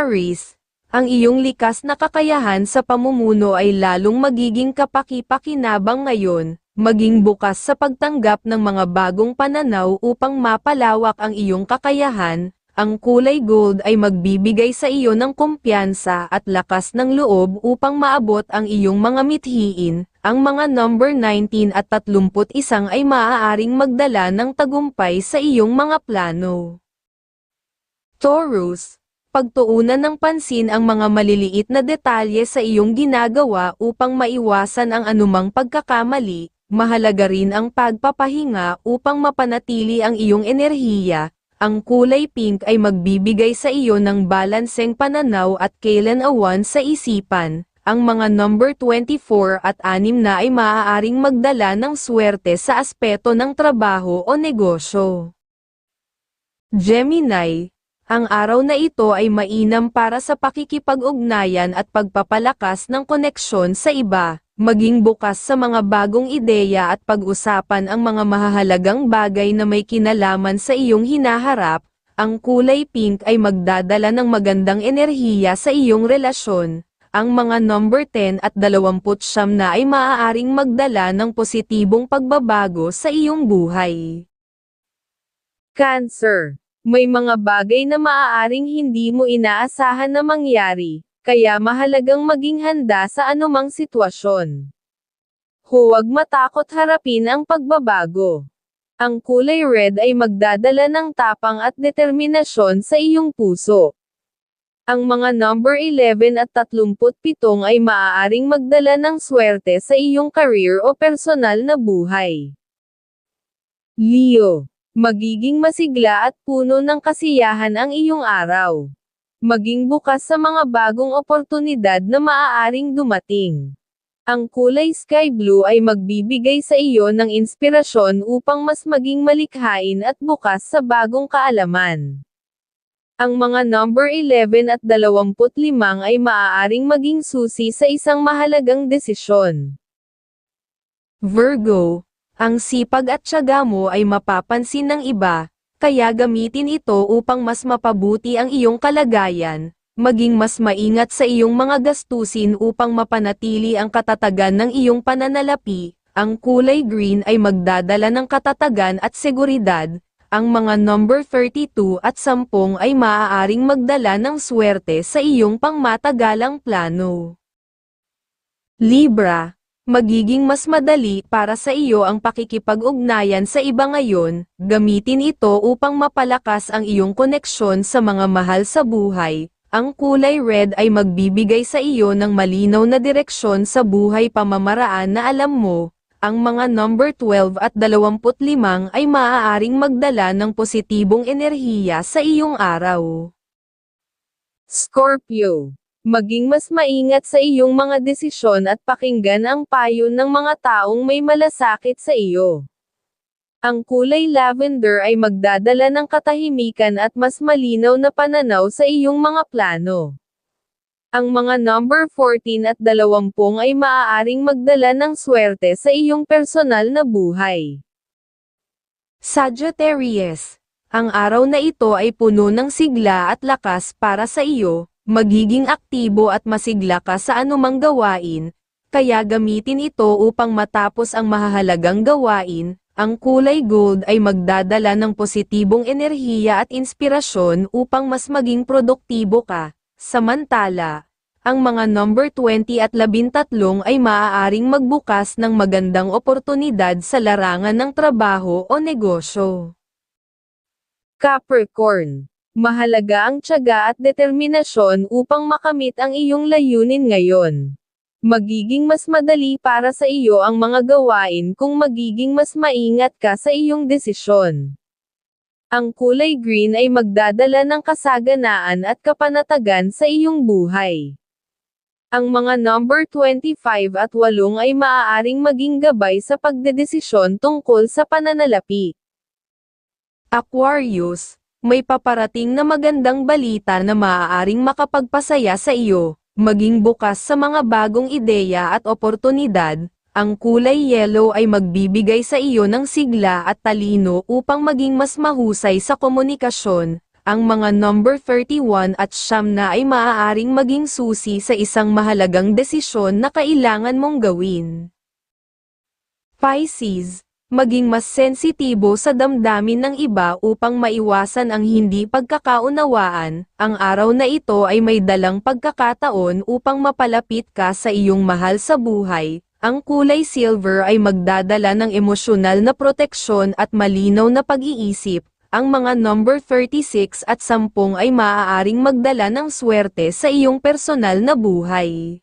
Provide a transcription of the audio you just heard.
Aris, ang iyong likas na kakayahan sa pamumuno ay lalong magiging kapaki-pakinabang ngayon, maging bukas sa pagtanggap ng mga bagong pananaw upang mapalawak ang iyong kakayahan, ang kulay gold ay magbibigay sa iyo ng kumpiyansa at lakas ng loob upang maabot ang iyong mga mithiin, ang mga number 19 at 31 ay maaaring magdala ng tagumpay sa iyong mga plano. Taurus, pagtuunan ng pansin ang mga maliliit na detalye sa iyong ginagawa upang maiwasan ang anumang pagkakamali, mahalaga rin ang pagpapahinga upang mapanatili ang iyong enerhiya, ang kulay pink ay magbibigay sa iyo ng balanseng pananaw at kailan-awan sa isipan. Ang mga number 24 at 6 na ay maaaring magdala ng swerte sa aspeto ng trabaho o negosyo. Gemini, ang araw na ito ay mainam para sa pakikipag-ugnayan at pagpapalakas ng koneksyon sa iba, maging bukas sa mga bagong ideya at pag-usapan ang mga mahahalagang bagay na may kinalaman sa iyong hinaharap, ang kulay pink ay magdadala ng magandang enerhiya sa iyong relasyon. Ang mga number 10 at 29 na ay maaaring magdala ng positibong pagbabago sa iyong buhay. Cancer. May mga bagay na maaaring hindi mo inaasahan na mangyari, kaya mahalagang maging handa sa anumang sitwasyon. Huwag matakot harapin ang pagbabago. Ang kulay red ay magdadala ng tapang at determinasyon sa iyong puso. Ang mga number 11 at 37 ay maaaring magdala ng swerte sa iyong career o personal na buhay. Leo, magiging masigla at puno ng kasiyahan ang iyong araw maging bukas sa mga bagong oportunidad na maaaring dumating. Ang kulay sky blue ay magbibigay sa iyo ng inspirasyon upang mas maging malikhain at bukas sa bagong kaalaman. Ang mga number 11 at 25 ay maaaring maging susi sa isang mahalagang desisyon. Virgo, ang sipag at tiyaga mo ay mapapansin ng iba, kaya gamitin ito upang mas mapabuti ang iyong kalagayan, maging mas maingat sa iyong mga gastusin upang mapanatili ang katatagan ng iyong pananalapi, ang kulay green ay magdadala ng katatagan at seguridad, ang mga number 32 at 10 ay maaaring magdala ng swerte sa iyong pangmatagalang plano. Libra, magiging mas madali para sa iyo ang pakikipag-ugnayan sa iba ngayon, gamitin ito upang mapalakas ang iyong koneksyon sa mga mahal sa buhay. Ang kulay red ay magbibigay sa iyo ng malinaw na direksyon sa buhay pamamaraan na alam mo, ang mga number 12 at 25 ay maaaring magdala ng positibong enerhiya sa iyong araw. Scorpio Maging mas maingat sa iyong mga desisyon at pakinggan ang payo ng mga taong may malasakit sa iyo. Ang kulay lavender ay magdadala ng katahimikan at mas malinaw na pananaw sa iyong mga plano. Ang mga number 14 at 20 ay maaaring magdala ng swerte sa iyong personal na buhay. Sagittarius, ang araw na ito ay puno ng sigla at lakas para sa iyo, magiging aktibo at masigla ka sa anumang gawain, kaya gamitin ito upang matapos ang mahahalagang gawain, ang kulay gold ay magdadala ng positibong enerhiya at inspirasyon upang mas maging produktibo ka. Samantala, ang mga number 20 at 13 ay maaaring magbukas ng magandang oportunidad sa larangan ng trabaho o negosyo. Capricorn Mahalaga ang tiyaga at determinasyon upang makamit ang iyong layunin ngayon. Magiging mas madali para sa iyo ang mga gawain kung magiging mas maingat ka sa iyong desisyon. Ang kulay green ay magdadala ng kasaganaan at kapanatagan sa iyong buhay. Ang mga number 25 at 8 ay maaaring maging gabay sa pagdedesisyon tungkol sa pananalapi. Aquarius, may paparating na magandang balita na maaaring makapagpasaya sa iyo, maging bukas sa mga bagong ideya at oportunidad, ang kulay yellow ay magbibigay sa iyo ng sigla at talino upang maging mas mahusay sa komunikasyon, ang mga number 31 at siyam na ay maaaring maging susi sa isang mahalagang desisyon na kailangan mong gawin. Pisces, maging mas sensitibo sa damdamin ng iba upang maiwasan ang hindi pagkakaunawaan, ang araw na ito ay may dalang pagkakataon upang mapalapit ka sa iyong mahal sa buhay, ang kulay silver ay magdadala ng emosyonal na proteksyon at malinaw na pag-iisip, ang mga number 36 at 10 ay maaaring magdala ng swerte sa iyong personal na buhay.